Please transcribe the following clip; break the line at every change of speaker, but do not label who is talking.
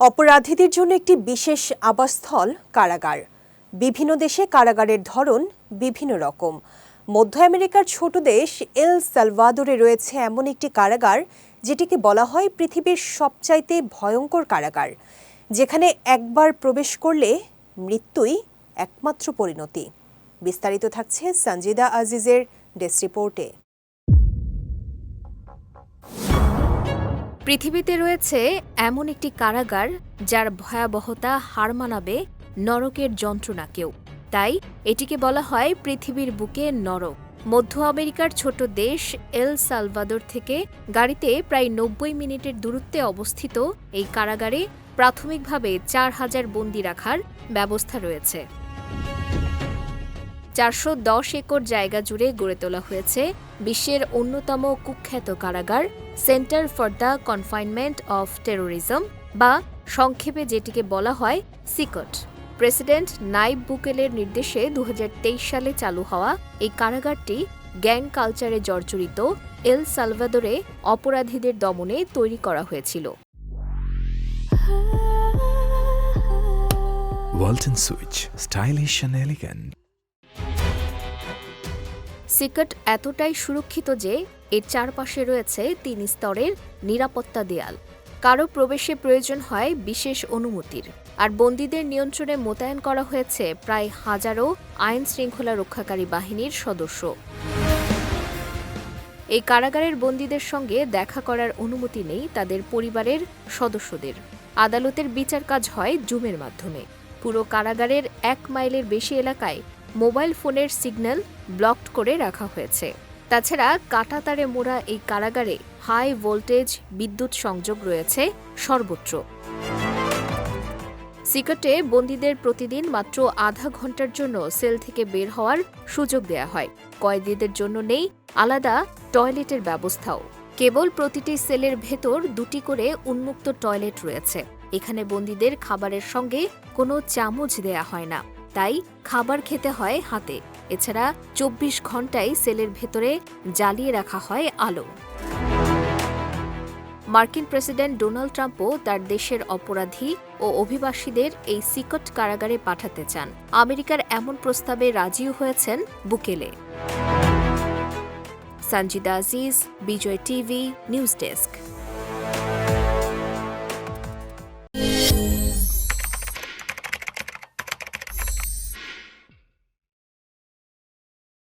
অপরাধীদের জন্য একটি বিশেষ আবাসস্থল কারাগার। বিভিন্ন দেশে কারাগারের ধরন বিভিন্ন রকম। মধ্য আমেরিকার ছোট দেশ এল সালভাদোরে রয়েছে এমন একটি কারাগার, যেটিকে বলা হয় পৃথিবীর সবচাইতে ভয়ঙ্কর কারাগার, যেখানে একবার প্রবেশ করলে মৃত্যুই একমাত্র পরিণতি। বিস্তারিত থাকছে সঞ্জিদা আজিজের ডেস্ক রিপোর্টে।
পৃথিবীতে রয়েছে এমন একটি কারাগার যার ভয়াবহতা হার মানাবে নরকের যন্ত্রণাকেও তাই এটিকে বলা হয় পৃথিবীর বুকে নরক। মধ্য আমেরিকার ছোট দেশ এল সালভাদোর থেকে গাড়িতে প্রায় নব্বই মিনিটের দূরত্বে অবস্থিত এই কারাগারে প্রাথমিকভাবে চার হাজার বন্দি রাখার ব্যবস্থা রয়েছে। চারশো দশ একর জায়গা জুড়ে গড়ে তোলা হয়েছে বিশ্বের অন্যতম কুখ্যাত কারাগার centre for the confinement of terrorism বা সংক্ষেপে যেটিকে বলা হয় সিকট প্রেসিডেন্ট নাইব বুকেলের নির্দেশে দু হাজার তেইশ সালে চালু হওয়া এই কারাগারটি গ্যাং কালচারে জর্জরিত এল সালভাদোরে অপরাধীদের দমনে তৈরি করা হয়েছিল
Walton Switch, stylish and elegant.
সিকট এতটাই সুরক্ষিত যে এর চারপাশে রয়েছে তিন স্তরের নিরাপত্তা দেয়াল। কারও প্রবেশে প্রয়োজন হয় বিশেষ অনুমতির। আর বন্দীদের নিয়ন্ত্রণে মোতায়েন করা হয়েছে প্রায় হাজারো আইন শৃঙ্খলা রক্ষাকারী বাহিনীর সদস্য। এই কারাগারের বন্দীদের সঙ্গে দেখা করার অনুমতি নেই তাদের পরিবারের সদস্যদের। আদালতের বিচার কাজ হয় জুমের মাধ্যমে। পুরো কারাগারের এক মাইলের বেশি এলাকায় মোবাইল ফোনের সিগন্যাল ব্লকড করে রাখা হয়েছে। তাছাড়া কাটাতারে মোড়া এই কারাগারে হাই ভোল্টেজ বিদ্যুৎ সংযোগ রয়েছে সর্বত্র। সিকটে বন্দীদের প্রতিদিন মাত্র আধা ঘণ্টার জন্য সেল থেকে বের হওয়ার সুযোগ দেয়া হয়। কয়েদিদের জন্য নেই, আলাদা টয়লেটের ব্যবস্থাও। কেবল প্রতিটি সেলের ভেতর দুটি করে উন্মুক্ত টয়লেট রয়েছে। এখানে বন্দীদের খাবারের সঙ্গে কোনো চামচ দেয়া হয় না। তাই খাবার খেতে হয় হাতে। এছাড়া চব্বিশ ঘন্টায় সেলের ভেতরে জ্বালিয়ে রাখা হয় আলো। মার্কিন প্রেসিডেন্ট ডোনাল্ড ট্রাম্পও তার দেশের অপরাধী ও অভিবাসীদের এই সিকট কারাগারে পাঠাতে চান। আমেরিকার এমন প্রস্তাবে রাজিও হয়েছেন বুকেলে। Sanjida Aziz, Bijoy TV, news desk.